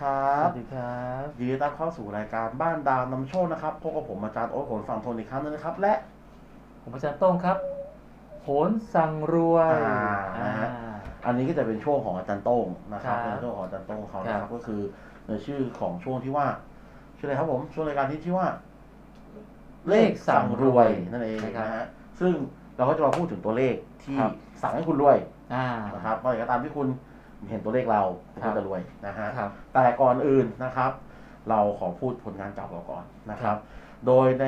ครัสบวัสดีครับยินดีต้อนรับเข้าสู่รายการบ้านดาวนำโชคนะครับพบกับผมอาจารย์โอ๊ตผลฝั่งทนอีกครั้งหนึงนะครับ และผมอาจารย์โต้งครับโหนสั่งรวยอ่า นะฮะอันนี้ก็จะเป็นช่วงของอาจารย์โต้งนะครับครับเป็นช่วงของอาจารย์โต้งเขานะคครัรับบ ก็คือในชื่อของช่วงที่ว่าชื่ออะไรครับผมช่วงรายการที่ชื่อว่า เลขสั่งรวยนั่นเองนะครับ นะฮะซึ่งเราก็จะมาพูดถึงตัวเลขที่ครับ สั่งให้คุณรวยอ่า นะครับเมื่อไหร่ก็ตามที่คุณ เห็นตัวเลขเราคุณครัก็บจะรวยนะฮะครับแต่ก่อนอื่นนะครับ เราขอพูดผลงานเก่าเราก่อนนะคครัรับบโดยใน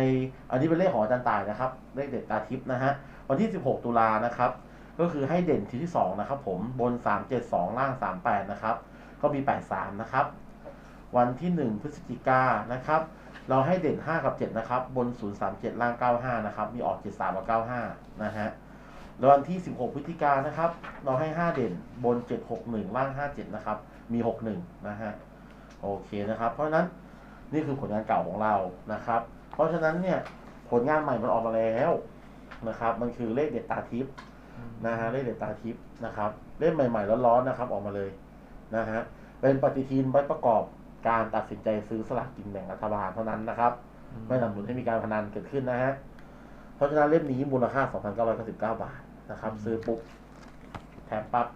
อันนี้เป็นเลขของอาจารย์ตายนะครับ เลขเด็ดตาทิพย์นะฮะวันที่ 16 ตุลานะครับ ก็คือให้เด่นทีที่ 2 นะครับ ผมบน 372 ล่าง 38 นะครับ ก็มี 83 นะครับ วันที่ 1 พฤศจิกายนนะครับ เราให้เด่น 5 กับ 7 นะครับ บน 037 ล่าง 95 นะครับ มีออก 73 กับ 95 นะฮะแล้ ววันที่ 16 พฤศจิกายนนะครับ เราให้ 5 เด่นบน 761 ล่าง 57 นะครับ มี 61 นะฮะ โอเคนะครับ เพราะฉะนั้นนี่คือผลงานเก่าของเรานะครับ เพราะฉะนั้นเนี่ยผลงานใหม่มันออกมาแล้วนะครับ มันคือเลขเด็ดตาทิพย์นะฮะเลขเด็ดตาทิพย์นะครับเล่มใหม่ๆร้อนๆนะครับ ออกมาเลยนะฮะเป็นปฏิทินไว้ประกอบการตัดสินใจซื้อสลากกินแบ่งรัฐบาลเท่านั้นนะครับ ไม่สนับสนุนให้มีการพนันเกิดขึ้นนะฮะเพราะฉะนั้นเล่มนี้มูลค่า 2,999 บาท นะครับ ซื้อปุ๊บแถมปั๊บ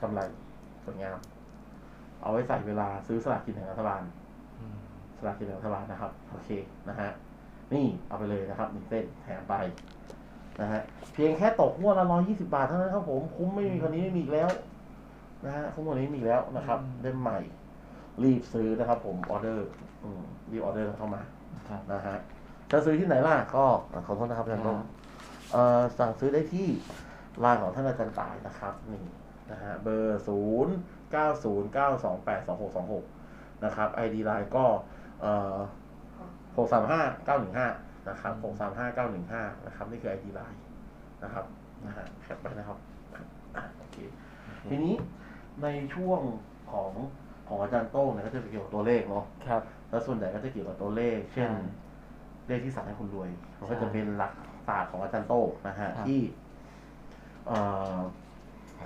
กำไรสวยงาม เอาไว้ใส่เวลาซื้อสลากกินแบ่งรัฐบาลอืมสลากกินแบ่งรัฐบาลนะครับ โอเคนะฮะนี่เอาไปเลยนะครับหนึ่งเส้นแถมไปนะฮะเพียงแค่ตกงวดละร้อยี่สิบาทเท่านั้นครับผมคุ้มไม่มีคนนี้ไม่มีอีกแล้วนะฮะคุ้มกว่านี้ไม่มีอีกแล้วนะครับเล่มใหม่ รีบซื้อนะครับผมออเดอร์อืมรีบออเดอร์เข้ามาครับนะฮะจะซื้อที่ไหนล่ะก็อะขอโทษนะครับอาจารย์ครัต้บมเอ่อ สั่งซื้อได้ที่ไลน์ของท่านอาจารย์ตายนะครับนี่นะฮะเบอร์ศูนย์เก้าศูนย์เก้าสองแปดสองหกสองหกนะครับไอดีไลน์ก็เอ่อหกสามห้าเก้าหนึ่งห้านะครับหกสามห้าเก้าหนึ่งห้านะครับนี่คือไอดีไลน์นะครับนะฮะแคปไปนะครับอะโอเคทีนี้ในช่วงของของอาจารย์โต้งเนี่ยก็จะเป็นเกี่ยวกับตัวเลขเนาะครับ แล้วส่วนใหญ่ก็จะเกี่ยวกับตัวเลข เช่นใช่เลขที่สั่งให้คุณรวยมันก็ใช่จะเป็นหลัก ศาสตร์ของอาจารย์โต้งนะฮะครับ ที่เอ่อ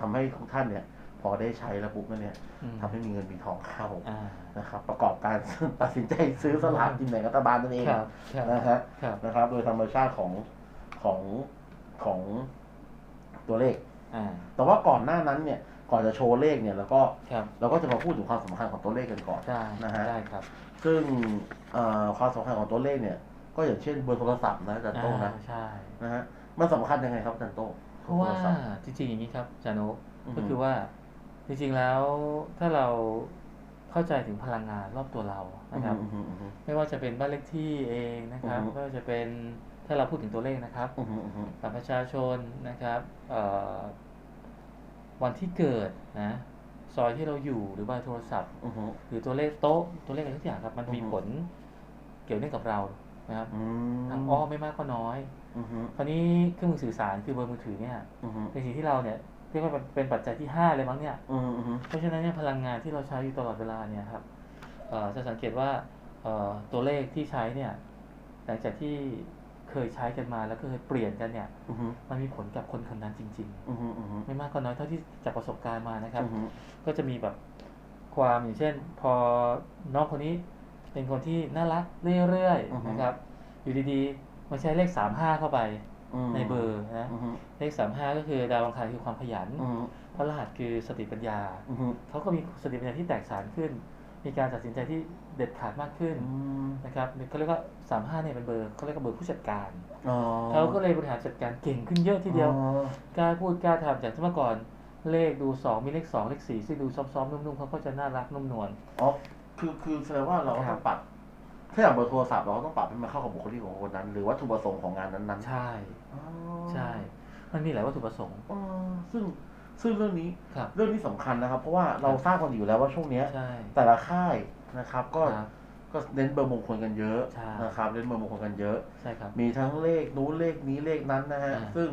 ทำให้ทุกท่านเนี่ย พอได้ใช้แล้วปุ๊บแล้วเนี่ยอืมทำให้มีเงินมีทองเข้าอ่านะครับ ประกอบการ ตัดสินใจซื้อสลากกินแบ่งรัฐบาลนั่นเองครับครับนะฮะครับนะครับ โดยธรรมชาติของของของตัวเลข อ่าแต่ว่าก่อนหน้านั้นเนี่ย ก่อนจะโชว์เลขเนี่ยแล้วก็ครับเราก็จะมาพูดถึงความสำคัญของตัวเลขกันก่อน ได้นะฮะ ได้ครับ ซึ่งเอ่อความสำคัญของตัวเลขเนี่ย ก็อย่างเช่นเบอร์โทรศัพท์นะอาจารย์โต้งนะอ่าใช่นะฮะมันสำคัญยังไงครับอาจารย์โต้งเพราะว่าโทศัพท์จริงๆอย่างนี้ครับจานุอือฮึก็คือว่าจริงๆแล้วถ้าเราเข้าใจถึงพลังงานรอบตัวเรานะครับอืมอืมอืมอืมไม่ว่าจะเป็นบ้านเลขที่เองนะครับอือฮึไม่ว่าจะเป็นถ้าเราพูดถึงตัวเลขนะครับอืมอืมอืมบัตรประชาชนนะครับเอ่อวันที่เกิดนะซอยที่เราอยู่หรือเบอร์โทรศัพท์อืมอืมหรือตัวเลขโต๊ะตัวเลขอะไรทุกอย่างครับ มันมีอือฮึผลเกี่ยวเนื่องกับเรา นะครับอืมทางอ้อมไม่มากก็น้อยอืมอืมคราวนี้เครื่องมือสื่อสารคือเบอร์มือถือเนี่ยอืมอืมเป็นสิ่งที่เราเนี่ยเรียกว่าเป็นเป็นปัจจัยที่ห้าเลยมั้งเนี่ยอืมอืมเพราะฉะนั้นเนี่ยพลังงานที่เราใช้อยู่ตลอดเวลาเนี่ยครับเอ่อจะสังเกตว่าเอ่อตัวเลขที่ใช้เนี่ยหลังจากที่เคยใช้กันมาแล้วก็เคยเปลี่ยนกันเนี่ยอืมมันมีผลกับคนคนนั้นจริงอืมอืมอืมๆไม่มากก็น้อยเท่าที่จากประสบการณ์มานะครับอืมก็จะมีแบบความอย่างเช่น พอน้องคนนี้ เป็นคนที่น่ารักเรื่อยๆนะครับ อยู่ดีๆมาใช้เลขสามห้าเข้าไปอืมในเบอร์นะอืมเลขสามห้าก็คือดาวอังคารคือความขยันอืมพระรหัสคือสติปัญญา อืมเขาก็มีสติปัญญาที่แตกฉานขึ้น มีการตัดสินใจที่เด็ดขาดมากขึ้นอืมนะครับเขาเรียกว่าสามห้าเนี่ยเป็นเบอร์เขาเรียกว่าเบอร์ผู้จัดการ อ๋อเขาก็เลยบริหารจัดการเก่งขึ้นเยอะทีเดียว อ๋อ กล้าพูดกล้าทำจากที่เมื่อก่อน เลขดูสองมีเลขสองเลขสี่ซึ่งดูซอฟๆนุ่มๆเขาก็จะน่ารักนุ่มนวล อ๋อ คือคือแสดงว่าเราก็ครัต้อบงปรับ ถ้าอย่างเบอร์โทรศัพท์เราก็ต้องปรับให้มันเข้ากับบุคลิกของคนนั้น หรือวัตถุประสงค์ของงานนั้นๆใช่ อ๋อใช่ มันมีหลายวัตถุประสงค์ อ๋อซึ่งซึ่งเรื่องนี้ครับ เรื่องนี้สำคัญนะครับ เพราะว่าเราทราบกันอยู่แล้วว่าช่วงเนี้ย ใช่แต่ละค่ายนะครับ ก็ครับ ก็เน้นเบอร์มงคลกันเยอะใช่ นะครับเน้นเบอร์มงคลกันเยอะ ใช่ครับ มีทั้งเลขนู้นเลขนี้เลขนั้นนะฮะ อ่าซึ่ง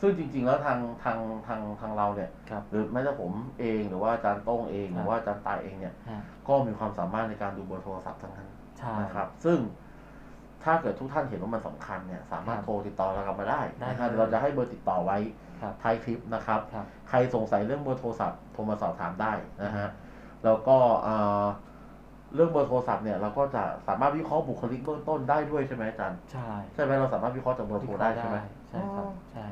ซึ่งจริง ๆ แล้วทางทางทางทางเราเนี่ย ครับ หรือแม้แต่ผมเองหรือว่าอาจารย์โต้งเองครับหรือว่าอาจารย์ตายเองเนี่ย ฮะก็มีความสามารถในการดูเบอร์โทรศัพท์ทั้งนั้นใช่ นะครับ ซึ่งถ้าเกิดทุกท่านเห็นว่ามันสำคัญเนี่ยสามารถครับโทรติดต่อเรากลับมาได้ได้นะครับเลยเดี๋ยวเราจะให้เบอร์ติดต่อไว้ครับ ท้ายคลิปนะครับ ครับ ใครสงสัยเรื่องเบอร์โทรศัพท์โทรมาสอบถามได้นะฮะ แล้วก็อ่าเรื่องเบอร์โทรศัพท์เนี่ยเราก็จะสามารถวิเคราะห์บุคลิกเบื้องต้นได้ด้วยใช่ไหมอาจารย์ ใช่ใช่ไหมเราสามารถวิเคราะห์จากเบอร์โทรได้ใช่ไหม ใช่ครับ ใช่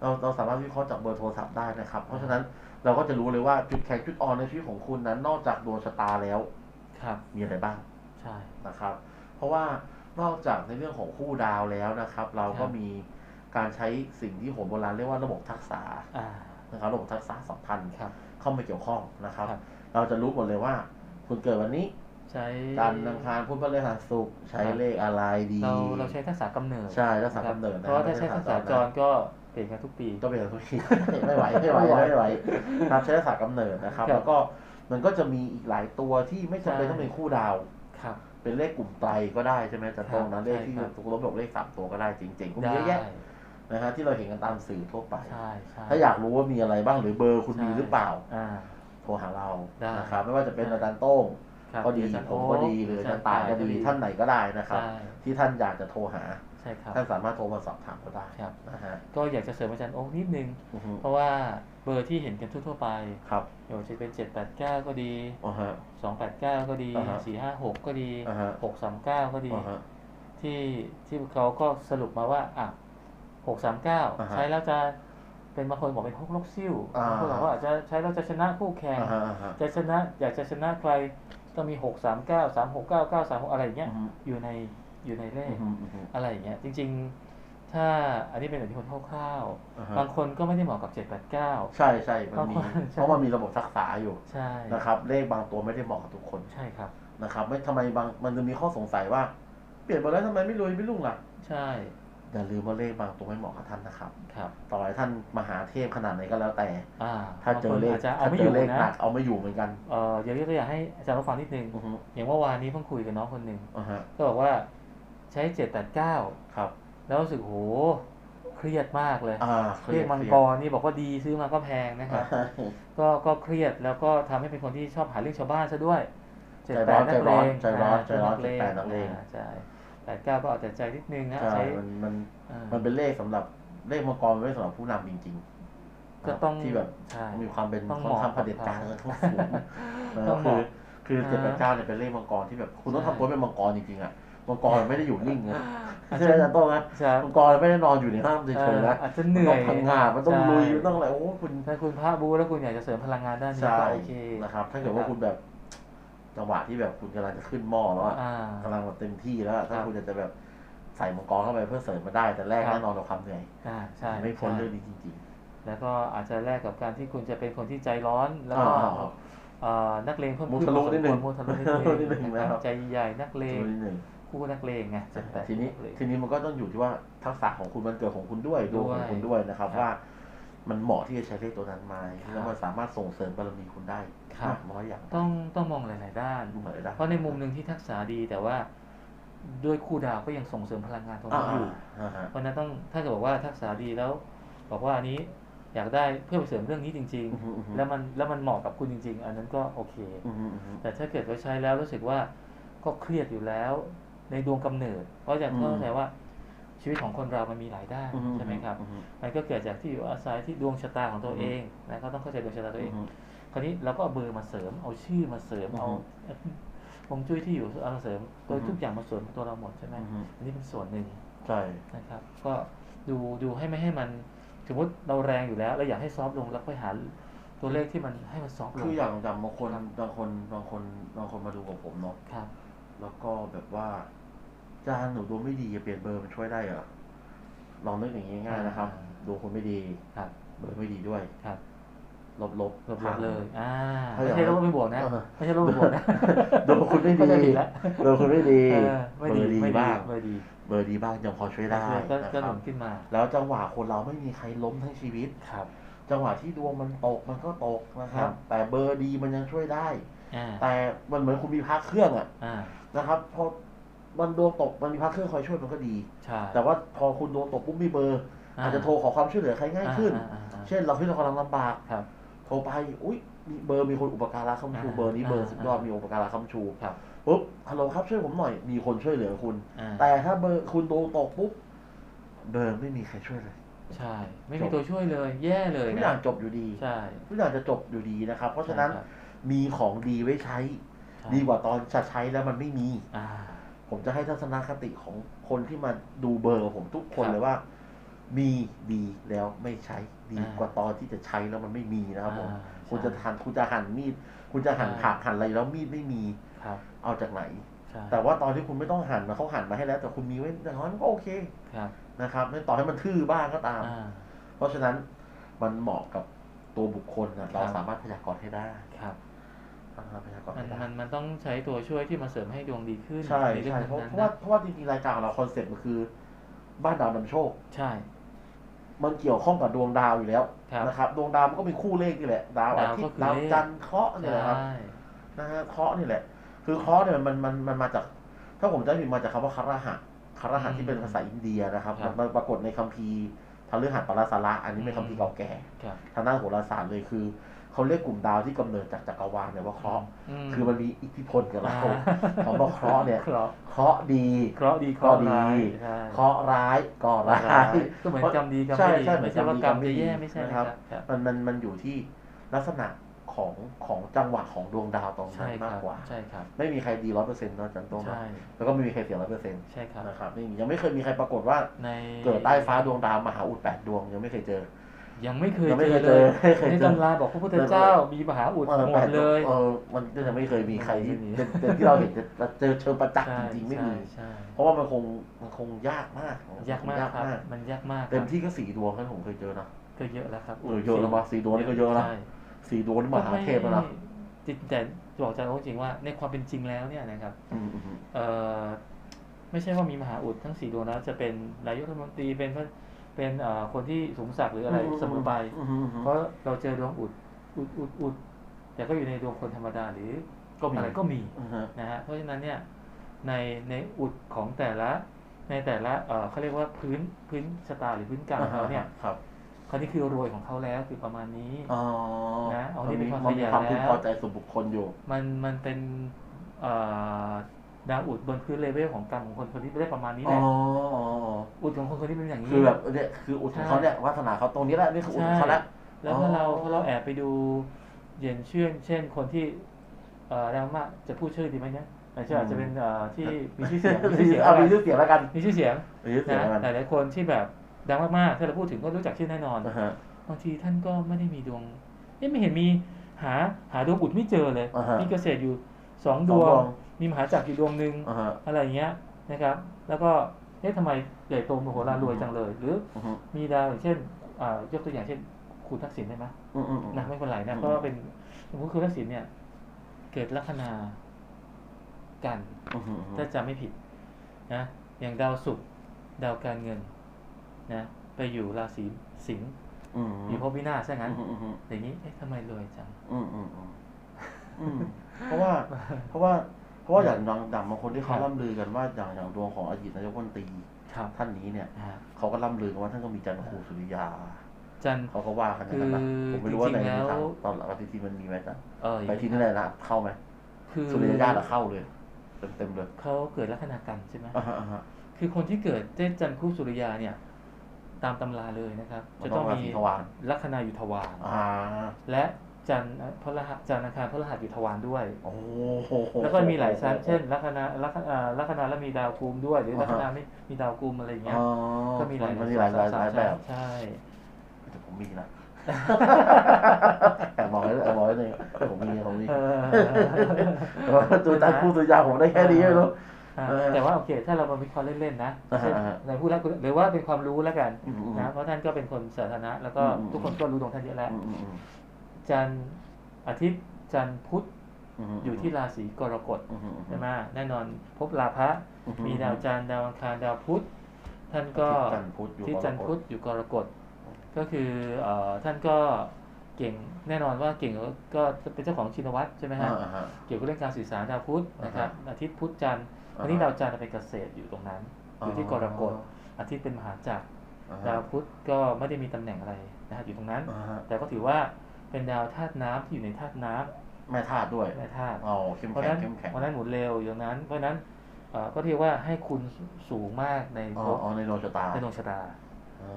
เราเราสามารถวิเคราะห์จากเบอร์โทรศัพท์ได้นะครับ เพราะฉะนั้นเราก็จะรู้เลยว่าจุดแข็งจุดอ่อนในชีวิตของคุณนั้นนอกจากดวงชะตาแล้ว ครับ มีอะไรบ้างใช่ นะครับ เพราะว่านอกจากในเรื่องของคู่ดาวแล้วนะครับ เราก็ครับ มีการใช้สิ่งที่โหราโบราณเรียกว่าระบบทักษะอ่า นะครับระบบทักษะสัมพันธ์ครับ เข้ามาเกี่ยวข้องนะครับ ครับ เราจะรู้หมดเลยว่า คุณเกิดวันนี้ใช้จันทร์อังคารพุธพฤหัสศุกร์ใช้ครับเลขอะไรดีเราเราใช้ทักษะกำเนิดใช่ทักษะกำเนิดเพนะราะว่าถ้าใช้ไม่ทักใช่ษะจรก็เป ลี่ยนกันทุกปีก็เป็นทุกที ไม่ไหวไม่ไหวไม่ไหวครับใช้ทักษะกำเนิดนะครับ ครับแล้วก็มันก็จะมีอีกหลายตัวที่ไม่จำเป็นใช่ ต้องเป็นคู่ดาว ครับ เป็นเลขกลุ่มไตรก็ได้ใช่ไหมอาจันตรงนั้นครับเลขที่ใช่ครับตุกลบบอกเลขสามตัวก็ได้จริงๆก็มีได้เยอะแยะนะฮะที่เราเห็นกันตามสื่อทั่วไป ใช่ใช่ถ้าอยากรู้ว่ามีอะไรบ้างหรือเบอร์คุณใช่มีหรือเปล่า อ่า โทรหาเราได้ นะครับไม่ว่าจะเป็นอาจารย์โต้งครับก็ดีอาจารย์ผมก็ดีโอ๊คหรืออาจารย์ต่ายก็ดีท่านไหนก็ได้นะครับ ใช่ ที่ท่านอยากจะโทรหาใช่ครับท่านสามารถโทรมาสอบถามก็ได้ครับนะฮะก็อยากจะเสริมอาจารย์โอ๊คนิดนึงอือฮึเพราะว่าเบอร์ที่เห็นกันทั่วๆไปครับไม่ว่าจะเป็น 789 ก็ดีอ่าฮะ289 ก็ดีอ่าฮะ456 ก็ดีอ่าฮะ639 ก็ดีอ่าฮะที่ที่เขาก็สรุปมาว่าอะอ่า639ฮะใช้แล้วจะเป็นบางคนบอกเป็นฮกลกซิ่วอ่าบางคนบอกว่าอาจจะใช้แล้วจะชนะคู่แข่งอ่าฮะอ่าฮะจะชนะอยากจะชนะใครต้องมี 639 369 936 อะไรอย่างเงี้ยอือฮึอยู่ใน อยู่ในเลอืขอฮึอือฮึอะไรอย่างเงี้ยจริง ๆ ถ้าอันนี้เป็นแบบที่คนคร่าวอ่าฮะๆบางคนก็ไม่ได้เหมาะกับ 789 ใช่ใช่มันมีบางคนใช่เพราะมันมีระบบทักษะอยู่ใช่นะครับ เลขบางตัวไม่ได้เหมาะกับทุกคนใช่ครับนะครับ ไม่ทำไมบางมันจะมีข้อสงสัยว่า เปลี่ยนไปแล้วทำไมไม่รวยไม่รุ่งล่ะ ใช่อย่าลืมว่าเลขบางตัวไม่เหมาะกับท่านนะครับ ครับต่อให้ท่านมหาเทพขนาดไหนก็แล้วแต่อ่าถ้าเจอเลขบางคนอาจจะเอาถ้าไม่เจออยู่เลขนะหนักเอาไม่อยู่เหมือนกันเอ่อเดี๋ยวยกตัวอย่างให้อาจารย์รับฟังนิดนึงอือฮึอย่างเมื่อวานนี้เพิ่งคุยกับน้องคนหนึ่งอ่าฮะก็บอกว่า ใช้เจ็ดแปดเก้าครับ แล้วรู้สึกโหเครียดมากเลยอ่าเรียกมังกรนี่บอกว่าดีซื้อมาก็แพงนะครับ ก็ก็เครียดแล้วก็ทำให้เป็นคนที่ชอบหาเรื่องชาวบ้านซะด้วยใจร้อน78ใจร้อนกใจร้อนาใจร้อนนักเลง78นักเลงอ่าใช่แปดเก้าก็เอาแต่ใจนิดนึงนะใช่ใช้มันมันอ่ามันเป็นเลขสำหรับเลขมังกรมันไม่สำหรับผู้นำจริงๆก็ต้องที่แบบใช่มีความเป็นต้องค่อนข้างเหเผมาะด็จการกับค่อนเขาข้างสูงนะต้องคือเหมาะคืออ่าเจ็ดแปดเก้าเนี่ยเป็นเลขมังกรที่แบบคุณต้องใช่ทำตัวเป็นมังกรจริงๆอะ มังกรมันไม่ได้อยู่นิ่งนะอาจใช่จะไหมอาจารย์โต้งนะใช่มังกรไม่ได้นอนอยู่ในห้ามเฉยๆนะอาจจะเหนื่อยมันต้องทำงานมันต้องใช่ลุยมันต้องอะไรโอ้คุณถ้าคุณพระบูแล้วคุณอยากจะเสริมพลังงานด้านนี้ใช่ก็โอเคนะครับ ถ้าเกิดว่าคุณแบบจังหวะที่แบบคุณกำลังจะขึ้นหม้อแล้วอะอ่ากำลังแบบเต็มที่แล้วอะถ้าครับคุณจะแบบใส่มังกรเข้าไปเพื่อเสริมมาได้แต่แรกครับแน่นอนกับความเหนื่อยอ่าใช่ไม่พ้นใช่เรื่องนี้จริงแล้วก็อาจจะแลกกับการที่คุณจะเป็นคนที่ใจร้อนแล้วก็อ่าเอ่อนักเลงเพิ่มมุขึ้นทะลุพอสนิดนึงมุทะลุนิดมุทะลุนิดนึนึงงนะครับใจใหญ่นักเลๆงตัวนิดหนึ่ง คู่นักเลงไงเจ็ดแปดทีนี้นักเลงทีนี้มันก็ต้องอยู่ที่ว่าทักษะของคุณมันเกิดของคุณด้วยดวงของคุณด้วยนะครับครับว่า มันเหมาะที่จะใช้เลขตัวนั้นไหมครับแล้วมันสามารถส่งเสริมบารมีคุณได้ครับมากน้อยอย่างไรต้องต้องมองหลาย ๆ ด้านดูเหมือนได้เพราะในมุมหนึ่งที่ทักษะดีแต่ว่าด้วยคู่ดาวก็ยังส่งเสริมพลังงานตรงอ่านี้อยู่อ่าฮะเพราะฉะนั้นต้องถ้าเกิดบอกว่าทักษะดีแล้ว บอกว่าอันนี้อยากได้เพื่อไปเสริมเรื่องนี้จริงอือฮึอือฮึๆแล้วมันแล้วมันเหมาะกับคุณจริง ๆ อันนั้นก็โอเคอือฮึอือฮึแต่ถ้าเกิดว่าใช้แล้วรู้สึกว่าก็เครียดอยู่แล้ว ในดวงกำเนิด เพราะอย่างอืมเข้าใจว่าชีวิตของคนเรามันมีหลายด้านอือฮึใช่ไหมครับอือฮึมันก็เกิดจากที่อยู่อาศัยที่ดวงชะตาของตัวอือฮึเองนะก็ต้องเข้าใจดวงชะตาตัวเองอือฮึคราวนี้เราก็เอาเบอร์มาเสริม เอาชื่อมาเสริมอือฮึเอาฮวงจุ้ยที่อยู่เอามาเสริมโดยอือฮึทุกอย่างมาเสริมตัวเราหมดใช่ไหมอือฮึอันนี้เป็นส่วนหนึ่งใช่นะครับ ก็ดูดูให้ไม่ให้มันสมมติเราแรงอยู่แล้วเราอยากให้ซอฟต์ลงแล้วค่อยหาตัวเลขที่มันให้มันซอฟต์ลงคืออย่างอย่างบางคนครับบางคนบางคนบางคนมาดูกับผมเนาะครับแล้วก็แบบว่า จานหนูดวงไม่ดีจะเปลี่ยนเบอร์มันช่วยได้เหรอลองนึกอย่างนี้ง่ายๆนะครับอ่าดวงคุณไม่ดีครับ เบอร์ไม่ดีด้วยครับ ลบลบลบลบเลย อ่าถ้าอไม่ย่างใช่ลนั้นบไม่บวกนะเออไม่ใช่ลบไม่บวกนะดวงคุณไม่ก็ดีจะผิดแล้วดวงคุณไม่ดีเออไม่เบดีอร์ดีไม่ดีบ้างไม่ดีเบอร์ดีบ้างยังพอช่วยได้ก็นะก็คหรันุบนขึ้นมา แล้วจังหวะคนเราไม่มีใครล้มทั้งชีวิตครับ จังหวะที่ดวงมันตกมันก็ตกนะครัครับบแต่เบอร์ดีมันยังช่วยได้อ่าแต่มันเหมือนคุณมีพักเครื่องอะอ่านะครับพอ มันดวงตกมันมีพักเครื่องคอยช่วยมันก็ดี ใช่แต่ว่าพอคุณดวงตกปุ๊บมีเบอร์ อาจจะโทรขอความช่วยเหลือใครง่ายขึ้นอ่าอ่าอ่าเช่นเราที่เรากำลังลำบากครับ โทรไปอุ้ยมีเบอร์มีคนอุปการะคำชูอ่าเบอร์นี้เบอร์อ่าสุดยอดมีอุปการะคำชูครับปุ๊บฮัลโหลครับช่วยผมหน่อยมีคนช่วยเหลือคุณอ่าแต่ถ้าเบอร์คุณดวงตกปุ๊บเบอร์ไม่มีใครช่วยเลย ใช่ ไม่มีตัวช่วยเลย แย่เลยทุกนะอย่างจบอยู่ดีใช่ทุกอย่างจะจบอยู่ดีนะครับ เพราะฉะนั้นใช่ครับมีของดีไว้ใช้ใช่ดีกว่าตอนจะใช้แล้วมันไม่มีอ่า ผมจะให้ทัศนคติของคนที่มาดูเบอร์ผมทุกคนครับเลยว่า มีดีแล้วไม่ใช้ ดีอ่ากว่าตอนที่จะใช้แล้วมันไม่มีนะครับผม อ่าคุณจะใช่ หั่นคุณจะหั่นมีด คุณจะหั่นใช่ ผักหั่นอะไรแล้วมีดไม่มีครับเอาจากไหน ใช่แต่ว่าตอนที่คุณไม่ต้องหั่นนะเขาหั่นมาให้แล้ว แต่คุณมีไว้อย่างน้อยมันก็โอเคครับนะครับไม่ต่อให้มันทื่อบ้างก็ตาม อ่า เพราะฉะนั้นมันเหมาะกับตัวบุคคลนะเราครับ สามารถพยากรณ์ให้ได้ ครับ สามารถพยากรณ์มันให้ได้มันมันต้องใช้ตัวช่วยที่มาเสริมให้ดวงดีขึ้นใช่นรื่องใช่เพราะนั้นเพๆราะว่านะเพราะว่าจริงๆรายการของเราคอนเซ็ปต์มันคือ บ้านดาวนำโชค ใช่ มันเกี่ยวข้องกับดวงดาวอยู่แล้วครับ นะครับดวงดาวมันก็เป็นคู่เลขนี่แหละ ดาวอาดาวทิตก็ย์คือดาวเลข จันทร์เคราะห์เนี่ยแหละครับ ใช่ นะฮะเคราะห์นี่แหละ คือเคราะห์เนี่ยมันมันมันมาจาก ถ้าผมจะพิมพ์มาจากคำว่าคารหะคารหะที่เป็นภาษาอินเดียนะครับครับมันปรากฏในคัมภีร์พฤหัสปราสาระอันนี้เป็นคัมภีร์เก่าแก่ ครับ ทางด้านโหราศาสตร์เลยคือ เขาเรียกกลุ่มดาวที่กำเนิดจากจักรวาลเนี่ยว่าเคราะห์มคือมันมีอิทธิพลกับเราอ่าคำว่าเคราะห์เนี่ยเคราะห์เคราะห์ดีเคราะห์ดีเคก็ราะห์ดีร้ายใช่เคราะห์ร้ายก็ร้ายก็เหมือนกรรมดีกรรมใช่ไม่ดีใช่เหมืไม่อนใช่ว่ากรรมกรรมดีจะแย่ไม่ใช่นะนะคครัรับบครับ มันมันมันอยู่ที่ลักษณะของของจังหวะของดวงดาวตรงนั้ใช่นคมารักบกว่าใช่ครับไม่มีใครดีร้อยเปอร์เซ็นต์นอกจากตรงนั้นใช่แล้วก็ไม่มีใครเสียร้อยเปอร์เซ็นต์ใช่ครับนะครับไม่มียังไม่เคยมีใครปรากฏว่าในเกิดใต้ฟ้าดวงดาวมหาอุดแปดดวงยังไม่เคยเจอ ยังไม่เคยยังไม่เจเคอยเลเจอยไม่เคยในเจอ ตำราบอกพระพุทธเจ้ามีมหาอุดออหมแปดเลยเออมันก็ยังไม่เคยมีใครที่ไม่มีเป็นเป็นที่เราเห็นจะเจอเชิงประจักษ์ใช่จริงๆไม่มี ใช่เพราะว่ามันคงมันคงยากมากยากมากยากครับมากมันยากมากเต็มครับที่ก็สี่ดวงนั้นผมเคยเจอนะก็เยอะแล้วครับเออเยอะแล้วมาสี่ดวงนี่ก็เยอะนะใช่ สี่ดวงนี่มหาเทพแล้วนะจริงแต่บอกอาจารย์โอ๊คจริงว่าในความเป็นจริงแล้วเนี่ยนะครับอืมอืมอืม เอ่อไม่ใช่ว่ามีมหาอุดทั้งสี่ดวงนะจะเป็นนายกรัฐมนตรีเป็นพระ เป็นเอ่อคนที่สูงศักดิ์หรืออะไรเสมอไปอืมอืมอืมเพราะเราเจอดวงอุดอุดอุดอุดแต่ก็อยู่ในดวงคนธรรมดาหรือก็มีอะไรก็มีอือฮะนะฮะเพราะฉะนั้นเนี่ยในในอุดของแต่ละในแต่ละเอ่อเขาเรียกว่าพื้นพื้นชะตาหรือพื้นกรรมของเขาเนี่ยครับเขานี่คือรวยของเขาแล้วคือประมาณนี้อ๋อนะเอานี่เป็นความมันมีขยันความพึงแล้วพอใจส่วนบุคคลอยู่ มันมันเป็นเอ่อ ดาวอุดบนพื้นเลเวลของกรรมของคนคนที่ได้ประมาณนี้แหอ๋อละอ๋ออ๋ออุดของคนคนที่เป็นอย่างนี้คือแบบเนี่ยคืออุดของเขาเนี่ยวาสนาเขาตรงนี้แหละนี่คืออุดของเขาแล้วแล้วถ้าเราอ๋อถ้าเราแอบไปดูอย่างเช่นเช่นคนที่เอ่อแรงมากจะพูดชื่อดีไหมเนี่ยอาจจะอาจจะเป็นเอ่อที่มีชื่อเสียงมีชื่อเสียงเอามีชื่อเสียงแล้วกันมีชื่อเสียงมีชื่อเสียงนะแล้วกันหลายๆคนที่แบบดังมากๆถ้าเราพูดถึงก็รู้จักชื่อแน่นอนอ่าฮะบางทีท่านก็ไม่ได้มีดวงเอ๊ะไม่เห็นมีหาหาดวงอุดไม่เจอเลยอ่าฮะมีเกษตรอยู่สองสดองวดงวง มีมหาจักรอยู่ดวงหนึ่งอ่าฮะอะไรอย่างเงี้ยนะครับ แล้วก็เอ๊ะทำไมใหญ่โตมโหฬารรวยจังเลย หรืออือฮึมีดาวอย่างเช่นอ่ายกตัวอย่างเช่นคุณทักษิณได้ไหมอืมอืมอืมนะไม่เป็นไรอืนะมเพราะว่าเป็นสมมติคุณทักษิณเนี่ย เกิดลัคนากันอืมอืมอืมถ้าจำไม่ผิด นะอย่างดาวศุกร์ดาวการเงิน นะ ไปอยู่ราศีสิงห์อืมอยู่ภพวินาศซะงั้นอืมอืมอืมอย่างนี้เอ๊ะทำไมรวยจังอืมอืมอืมอืมเพราะว่า เพราะว่าเพ ราะว่าอย่างดังดังบางคนที่เขาครับล่ำลือกันว่าอย่างอย่างดวงของอดีตนายกรัฐมนตรีครับท่านนี้เนี่ยนะฮะเขาก็ล่ำลือกันว่าท่านก็มีจันทร์ครูสุริยาจันทร์เขาก็ว่ากันอย่างนั้นนะคือผมไม่รู้ว่าในจริงๆแล้วทางตอนหลังจริงๆมันมีไหมจ๊ะเออไปที่นี่เลยนะเข้าไหมคือสุริยญาติอะเข้าเลยเต็มเต็มๆเลยเขาเกิดลัคนากันใช่ไหมอ่าฮะอ่าฮะคือคนที่เกิดเจ้จันทร์คู่สุริยาเนี่ย ตามตำราเลยนะครับมันจะต้ต้อองงรามีศีทวารลัคนาอยู่ทวารอ่าและ จันทร์พระรหัสจันทร์อังคารพระรหัสอยู่ทวารด้วยโอ้โหแล้วก็มีหลายชั้น เช่นลัคนาลัคนาลัคนาแล้วมีดาวกุมด้วย หรือลัคนาไม่มีดาวกุมอะไรอย่างเงี้ยอ๋อก็มีหลายมันมีหลายหลายหลายแบบใช่แต่ผมมีนะแต่บอกไว้แต่บอกไว้เลยแต่ผมมีผมมีเออแต่ว่าตัวจันทร์คู่สุริยาผมได้แค่นี้ไม่รู้อ่าเออแต่ว่าโอเค ถ้าเรามาวิเคราะห์เล่นๆนะอ่าฮะเช่นอ่าฮะในผู้รักหรือว่าเป็นความรู้แล้วกันอืมอืมนะเพราะท่านก็เป็นคนสาธารณะแล้วก็อืมทุกคนก็รู้ดวงท่านเยอะแล้วอืมอืมอืม จันทร์อาทิตย์จันทร์พุธมอยู่ที่ราศีกรกฎอืมอืมอืมใช่ไหมแน่นอนพบลาภะอืมมีดาวจันทร์ดาวอังคารดาวพุธท่านก็อาทิตย์จันทร์พุธอยู่ที่จันทร์กรกฎพุธอยู่กรกฎก็คือเอ่อท่านก็เก่งแน่นอนว่าเก่งก็เป็นเจ้าของชินวัตรใช่ไหมฮะอ่าฮะเกี่ยวกับเรื่องการสื่อสารดาวพุธนะครับอาทิตย์พุธจันทร์อ่าฮะอันนี้ดาวจันทร์เป็นเกษตรอยู่ตรงนั้น อยู่ที่กรกฎอาทิตย์เป็นมหาจักรอ่าฮะดาวพุธก็ไม่ได้มีตำแหน่งอะไรนะฮะอยู่ตรงนั้นอ่าฮะแต่ก็ถือว่า เป็นดาวธาตุน้ำที่อยู่ในธาตุน้ำแม่ธาตุด้วยแม่ธาตุอ๋อเข้มเพราะแข็ฉะงนั้นเข้มแข็งเพราะฉะนั้นหมุนเร็วอย่างนั้น เพราะฉะนั้นเอ่อก็เรียกว่าให้คุณสูงมากในอ๋อภพอ๋อในดวงชะตาในดวงชะตาอ๋อ